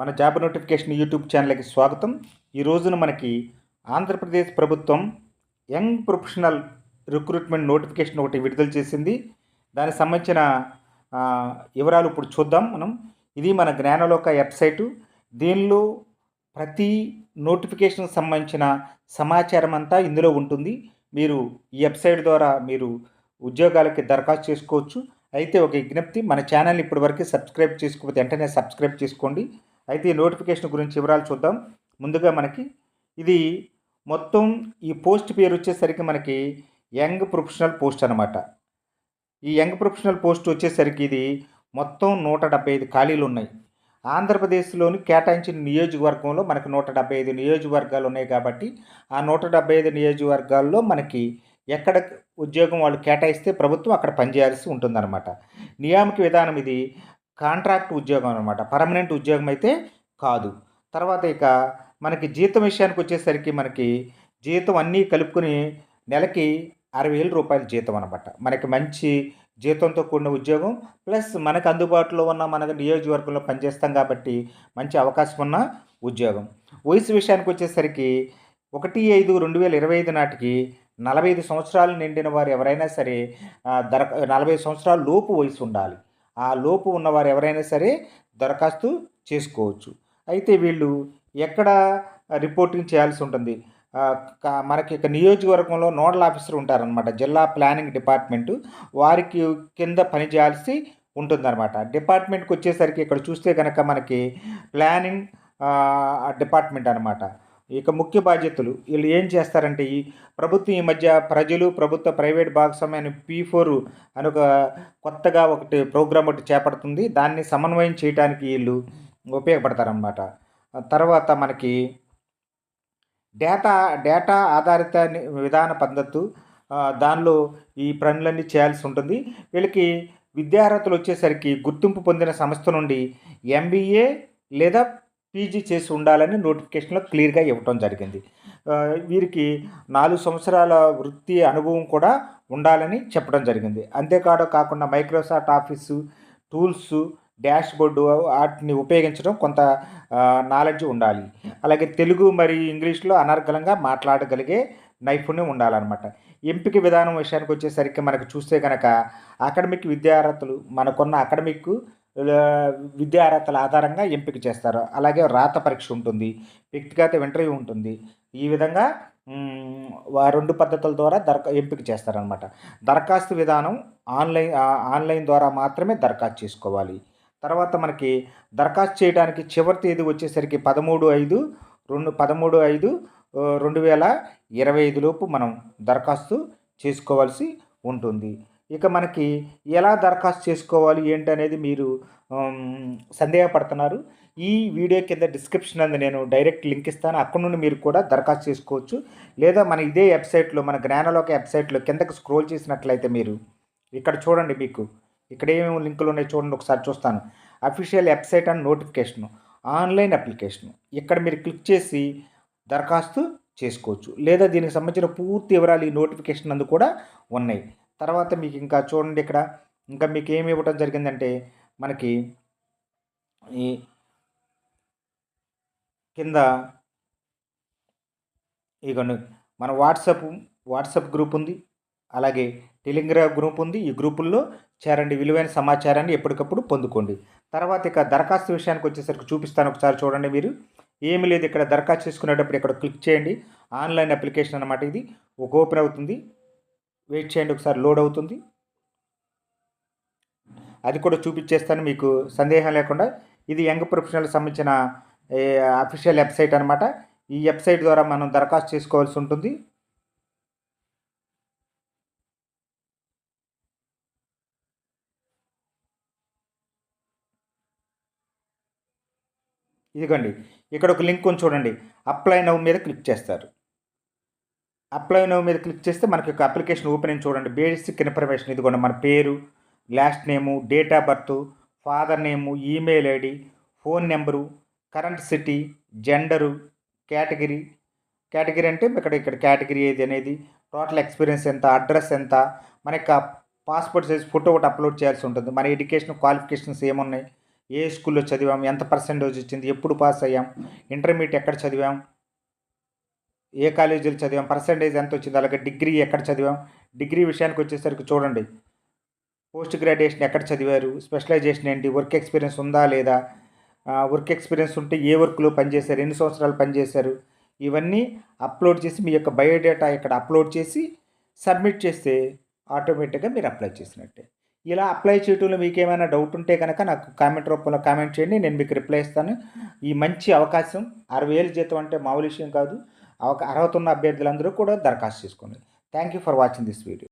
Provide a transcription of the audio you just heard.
మన job notification YouTube ఛానల్కి స్వాగతం. ఈ రోజున మనకి ఆంధ్రప్రదేశ్ ప్రభుత్వం యంగ్ ప్రొఫెషనల్ రిక్రూట్మెంట్ నోటిఫికేషన్ ఒకటి విడుదల చేసింది. దానికి సంబంధించిన వివరాలు ఇప్పుడు చూద్దాం మనం. ఇది మన జ్ఞానలోక వెబ్సైటు. దీనిలో ప్రతి నోటిఫికేషన్కి సంబంధించిన సమాచారం అంతా ఇందులో ఉంటుంది. మీరు ఈ వెబ్సైట్ ద్వారా మీరు ఉద్యోగాలకి దరఖాస్తు చేసుకోవచ్చు. అయితే ఒక విజ్ఞప్తి మన ఛానల్ ఇప్పటివరకు సబ్స్క్రైబ్ చేసుకోకపోతే వెంటనే సబ్స్క్రైబ్ చేసుకోండి. అయితే ఈ నోటిఫికేషన్ గురించి వివరాలు చూద్దాం. ముందుగా మనకి ఇది మొత్తం ఈ పోస్ట్ పేరు వచ్చేసరికి మనకి యంగ్ ప్రొఫెషనల్ పోస్ట్ అనమాట ఈ యంగ్ ప్రొఫెషనల్ పోస్ట్ వచ్చేసరికి ఇది మొత్తం నూట డెబ్బై ఐదు ఖాళీలు ఉన్నాయి. ఆంధ్రప్రదేశ్లోని కేటాయించిన నియోజకవర్గంలో మనకి నూట డెబ్బై ఐదు నియోజకవర్గాలు ఉన్నాయి కాబట్టి ఆ నూట డెబ్బై ఐదు నియోజకవర్గాల్లో మనకి ఎక్కడ ఉద్యోగం వాళ్ళు కేటాయిస్తే ప్రభుత్వం అక్కడ పనిచేయాల్సి ఉంటుందన్నమాట. నియామక విధానం ఇది కాంట్రాక్ట్ ఉద్యోగం అనమాట పర్మనెంట్ ఉద్యోగం అయితే కాదు. తర్వాత ఇక మనకి జీతం విషయానికి వచ్చేసరికి మనకి జీతం అన్నీ కలుపుకొని నెలకి అరవై వేల రూపాయల జీతం అనమాట మనకి మంచి జీతంతో కూడిన ఉద్యోగం ప్లస్ మనకు అందుబాటులో ఉన్న మన నియోజకవర్గంలో పనిచేస్తాం కాబట్టి మంచి అవకాశం ఉన్న ఉద్యోగం. వయసు విషయానికి వచ్చేసరికి ఒకటి ఐదు రెండు వేల ఇరవై ఐదు నాటికి నలభై ఐదు సంవత్సరాలు నిండిన వారు ఎవరైనా సరే దర నలభై సంవత్సరాల లోపు వయసు ఉండాలి. ఆ లోపు ఉన్నవారు ఎవరైనా సరే దరఖాస్తు చేసుకోవచ్చు. అయితే వీళ్ళు ఎక్కడ రిపోర్టింగ్ చేయాల్సి ఉంటుంది? మనకి ఇక నియోజకవర్గంలో నోడల్ ఆఫీసర్ ఉంటారనమాట జిల్లా ప్లానింగ్ డిపార్ట్మెంటు. వారికి కింద పనిచేయాల్సి ఉంటుందన్నమాట. డిపార్ట్మెంట్కి వచ్చేసరికి ఇక్కడ చూస్తే కనుక మనకి ప్లానింగ్ డిపార్ట్మెంట్ అనమాట ఇక ముఖ్య బాధ్యతలు వీళ్ళు ఏం చేస్తారంటే ఈ ప్రభుత్వం ఈ మధ్య ప్రజలు ప్రభుత్వ ప్రైవేట్ భాగస్వామ్యాన్ని పీ ఫోర్ అని ఒక కొత్తగా ఒకటి ప్రోగ్రామ్ ఒకటి చేపడుతుంది. దాన్ని సమన్వయం చేయడానికి వీళ్ళు ఉపయోగపడతారనమాట తర్వాత మనకి డేటా డేటా ఆధారిత విధాన పద్ధతు దానిలో ఈ పనులన్నీ చేయాల్సి ఉంటుంది. వీళ్ళకి విద్యార్హతలు వచ్చేసరికి గుర్తింపు పొందిన సంస్థ నుండి ఎంబీఏ లేదా పీజీ చేసి ఉండాలని నోటిఫికేషన్లో క్లియర్గా ఇవ్వటం జరిగింది. వీరికి నాలుగు సంవత్సరాల వృత్తి అనుభవం కూడా ఉండాలని చెప్పడం జరిగింది. అంతేకాదు కాకుండా Microsoft office tools dashboard వాటిని ఉపయోగించడం కొంత నాలెడ్జ్ ఉండాలి. అలాగే తెలుగు మరియు ఇంగ్లీష్లో అనర్గళంగా మాట్లాడగలిగే నైపుణ్యం ఉండాలన్నమాట. ఎంపిక విధానం విషయానికి వచ్చేసరికి మనకు చూస్తే కనుక అకాడమిక్ విద్యార్థులు మనకున్న అకాడమిక్ విద్యార్హతల ఆధారంగా ఎంపిక చేస్తారు. అలాగే రాత పరీక్ష ఉంటుంది. వ్యక్తిగత ఇంటర్వ్యూ ఉంటుంది. ఈ విధంగా ఆ రెండు పద్ధతుల ద్వారా దరఖా ఎంపిక చేస్తారనమాట దరఖాస్తు విధానం ఆన్లైన్ ఆన్లైన్ ద్వారా మాత్రమే దరఖాస్తు చేసుకోవాలి. తర్వాత మనకి దరఖాస్తు చేయడానికి చివరి తేదీ వచ్చేసరికి పదమూడు ఐదు రెండు పదమూడు ఐదు రెండు వేల ఇరవై ఐదులోపు మనం దరఖాస్తు చేసుకోవాల్సి ఉంటుంది. ఇక మనకి ఎలా దరఖాస్తు చేసుకోవాలి ఏంటి అనేది మీరు సందేహపడుతున్నారు. ఈ వీడియో కింద డిస్క్రిప్షన్ అందు నేను డైరెక్ట్ లింక్ ఇస్తాను. అక్కడ నుండి మీరు కూడా దరఖాస్తు చేసుకోవచ్చు. లేదా మన ఇదే వెబ్సైట్లో మన జ్ఞానలోక వెబ్సైట్లో కిందకు స్క్రోల్ చేసినట్లయితే మీరు ఇక్కడ చూడండి మీకు. ఇక్కడ ఏమేమి లింకులు ఉన్నాయి చూడండి ఒకసారి చూస్తాను. Official website and notification online application. ఇక్కడ మీరు క్లిక్ చేసి దరఖాస్తు చేసుకోవచ్చు. లేదా దీనికి సంబంధించిన పూర్తి వివరాలు ఈ నోటిఫికేషన్ అందు కూడా ఉన్నాయి. తర్వాత మీకు ఇంకా చూడండి ఇక్కడ. ఇంకా మీకు ఏమి ఇవ్వటం జరిగిందంటే మనకి ఈ కింద ఇగోండి. మన వాట్సాప్ వాట్సాప్ గ్రూప్ ఉంది. అలాగే టెలిగ్రామ్ గ్రూప్ ఉంది. ఈ గ్రూపుల్లో చేరండి. విలువైన సమాచారాన్ని ఎప్పటికప్పుడు పొందుకోండి. తర్వాత ఇక దరఖాస్తు విషయానికి వచ్చేసరికి చూపిస్తాను ఒకసారి చూడండి మీరు. ఏమి లేదు. ఇక్కడ దరఖాస్తు చేసుకునేటప్పుడు ఇక్కడ క్లిక్ చేయండి. ఆన్లైన్ అప్లికేషన్ అనమాట ఇది. ఒక ఓపెన్ అవుతుంది. వెయిట్ చేయండి ఒకసారి లోడ్ అవుతుంది. అది కూడా చూపించేస్తాను మీకు సందేహం లేకుండా. ఇది యంగ్ ప్రొఫెషనల్కి సంబంధించిన అఫీషియల్ వెబ్సైట్ అనమాట ఈ వెబ్సైట్ ద్వారా మనం దరఖాస్తు చేసుకోవాల్సి ఉంటుంది. ఇదిగోండి ఇక్కడ ఒక లింక్ ఉంది చూడండి. అప్లై నవ్ మీద క్లిక్ చేస్తారు. అప్లై నో మీద క్లిక్ చేస్తే మనకి యొక్క అప్లికేషన్ ఓపెన్ అయింది చూడండి. బేసిక్ ఇన్ఫర్మేషన్ ఇదిగోండి. మన పేరు last name date of birth father name email ID phone number current city gender category. Category అంటే ఇక్కడ ఇక్కడ కేటగిరీ ఏది అనేది టోటల్ ఎక్స్పీరియన్స్ ఎంత అడ్రస్ ఎంత మన యొక్క పాస్పోర్ట్ సైజ్ ఫోటో ఒకటి అప్లోడ్ చేయాల్సి ఉంటుంది. మన ఎడ్యుకేషన్ క్వాలిఫికేషన్స్ ఏమున్నాయి ఏ స్కూల్లో చదివాం ఎంత పర్సెంటేజ్ వచ్చింది ఎప్పుడు పాస్ అయ్యాం ఇంటర్మీడియట్ ఎక్కడ చదివాం ఏ కాలేజీలో చదివాం? పర్సంటేజ్ ఎంత వచ్చింది అలాగే డిగ్రీ ఎక్కడ చదివాం? డిగ్రీ విషయానికి వచ్చేసరికి చూడండి. పోస్ట్ గ్రాడ్యుయేషన్ ఎక్కడ చదివారు? స్పెషలైజేషన్ ఏంటి? వర్క్ ఎక్స్పీరియన్స్ ఉందా లేదా? వర్క్ ఎక్స్పీరియన్స్ ఉంటే ఏ వర్క్లో పనిచేశారు? ఎన్ని సంవత్సరాలు పనిచేశారు? ఇవన్నీ అప్లోడ్ చేసి మీ యొక్క బయోడేటా ఇక్కడ అప్లోడ్ చేసి సబ్మిట్ చేస్తే ఆటోమేటిక్గా మీరు అప్లై చేసినట్టే. ఇలా అప్లై చేయటంలో మీకు ఏమైనా డౌట్ ఉంటే కనుక నాకు కామెంట్ రూపంలో కామెంట్ చేయండి. నేను మీకు రిప్లై ఇస్తాను. ఈ మంచి అవకాశం అరవై వేలు జీతం అంటే మామూలు విషయం కాదు. అర్హత ఉన్న అభ్యర్థులందరూ కూడా దరఖాస్తు చేసుకోండి thank you for watching this video